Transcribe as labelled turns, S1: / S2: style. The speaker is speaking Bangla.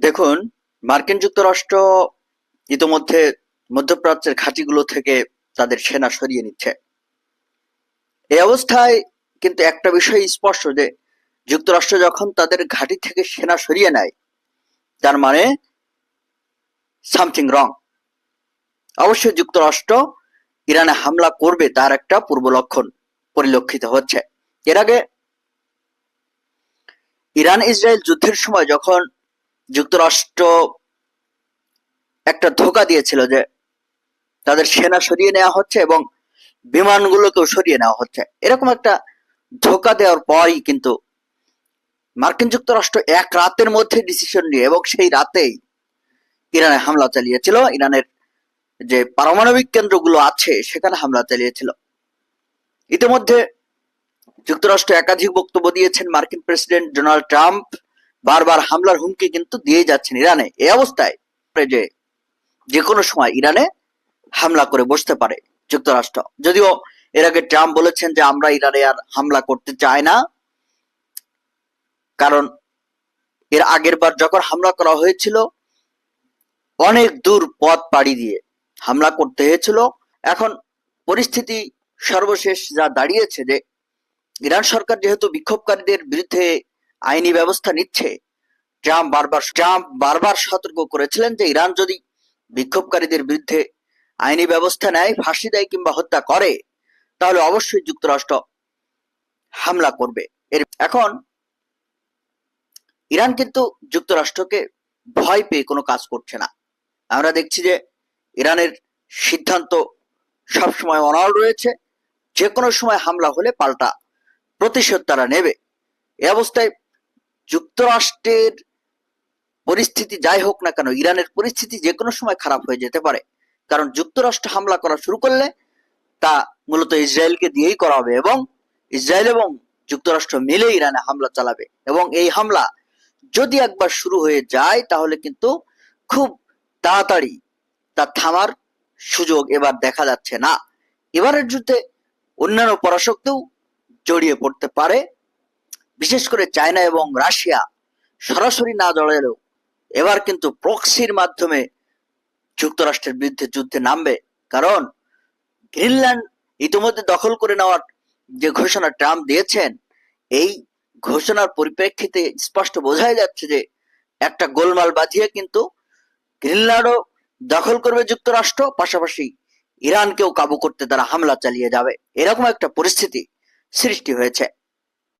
S1: দেখুন, মার্কিন যুক্তরাষ্ট্র ইতোমধ্যে মধ্যপ্রাচ্যের ঘাঁটিগুলো থেকে তাদের সেনা সরিয়ে নিচ্ছে। এই অবস্থায় কিন্তু একটা বিষয় স্পষ্ট যে, যুক্তরাষ্ট্র যখন তাদের ঘাঁটি থেকে সেনা সরিয়ে নেয়, তার মানে সামথিং রং। অবশ্যই যুক্তরাষ্ট্র ইরানে হামলা করবে তার একটা পূর্ব লক্ষণ পরিলক্ষিত হচ্ছে। এর আগে ইরান ইসরায়েল যুদ্ধের সময় যখন যুক্তরাষ্ট্র একটা ধোকা দিয়েছিল যে তাদের সেনা সরিয়ে নেওয়া হচ্ছে এবং বিমানগুলোকেও সরিয়ে নেওয়া হচ্ছে। এরকম একটা ধোকা দেওয়ার পরই কিন্তু মার্কিন যুক্তরাষ্ট্র এক রাতের মধ্যে ডিসিশন নিয়ে এবং সেই রাতেই ইরানে হামলা চালিয়েছিল। ইরানের যে পারমাণবিক কেন্দ্রগুলো আছে, সেখানে হামলা চালিয়েছিল। ইতিমধ্যে যুক্তরাষ্ট্র একাধিক বক্তব্য দিয়েছেন মার্কিন প্রেসিডেন্ট ডোনাল্ড ট্রাম্প। বারবার হামলার হুমকি কিন্তু দিয়ে যাচ্ছেন ইরানে। এই অবস্থায় যে যে কোনো সময় ইরানে হামলা করে বসতে পারে যুক্তরাষ্ট্র। যদিও এর আগে ট্রাম্প বলেছেন যে আমরা ইরানে আর হামলা করতে চাই না। কারণ এর আগের বার যখন হামলা করা হয়েছিল, অনেক দূর পথ পাড়ি দিয়ে হামলা করতে হয়েছিল। এখন পরিস্থিতি সর্বশেষ যা দাঁড়িয়েছে যে ইরান সরকার যেহেতু বিক্ষোভকারীদের বিরুদ্ধে আইনি ব্যবস্থা নিচ্ছে। ট্রাম্প বারবার ট্রাম্প বারবার সতর্ক করেছিলেন যে ইরান যদি বিক্ষোভকারীদের বিরুদ্ধে আইনি ব্যবস্থা নেয়, ফাঁসি দেয় কিংবা হত্যা করে, তাহলে অবশ্যই যুক্তরাষ্ট্র হামলা করবে। এর, এখন ইরান কিন্তু যুক্তরাষ্ট্রকে ভয় পেয়ে কোনো কাজ করছে না। আমরা দেখছি যে ইরানের সিদ্ধান্ত সবসময় অনড় রয়েছে। যে কোনো সময় হামলা হলে পাল্টা প্রতিশোধ তারা নেবে। এ অবস্থায় যুক্তরাষ্ট্রের পরিস্থিতি যাই হোক না কেন, ইরানের পরিস্থিতি যে কোনো সময় খারাপ হয়ে যেতে পারে। কারণ যুক্তরাষ্ট্র হামলা করা শুরু করলে তা মূলত ইসরায়েলকে দিয়েই করা হবে এবং ইসরায়েল এবং যুক্তরাষ্ট্র মিলে ইরানে হামলা চালাবে। এবং এই হামলা যদি একবার শুরু হয়ে যায়, তাহলে কিন্তু খুব তাড়াতাড়ি তা থামার সুযোগ এবার দেখা যাচ্ছে না। এবারের যুদ্ধে অন্যান্য পরাশক্তিও জড়িয়ে পড়তে পারে। বিশেষ করে চায়না এবং রাশিয়া সরাসরি না জড়ালেও এবার কিন্তু প্রক্সির মাধ্যমে যুক্তরাষ্ট্রের বিরুদ্ধে যুদ্ধে নামবে। কারণ গ্রিনল্যান্ড ইতিমধ্যে দখল করে নেওয়ার যে ঘোষণা ট্রাম্প দিয়েছেন, এই ঘোষণার পরিপ্রেক্ষিতে স্পষ্ট বোঝাই যাচ্ছে যে একটা গোলমাল বাঁধিয়ে কিন্তু গ্রিনল্যান্ডও দখল করবে যুক্তরাষ্ট্র, পাশাপাশি ইরানকেও কাবু করতে তারা হামলা চালিয়ে যাবে। এরকম একটা পরিস্থিতি সৃষ্টি হয়েছে।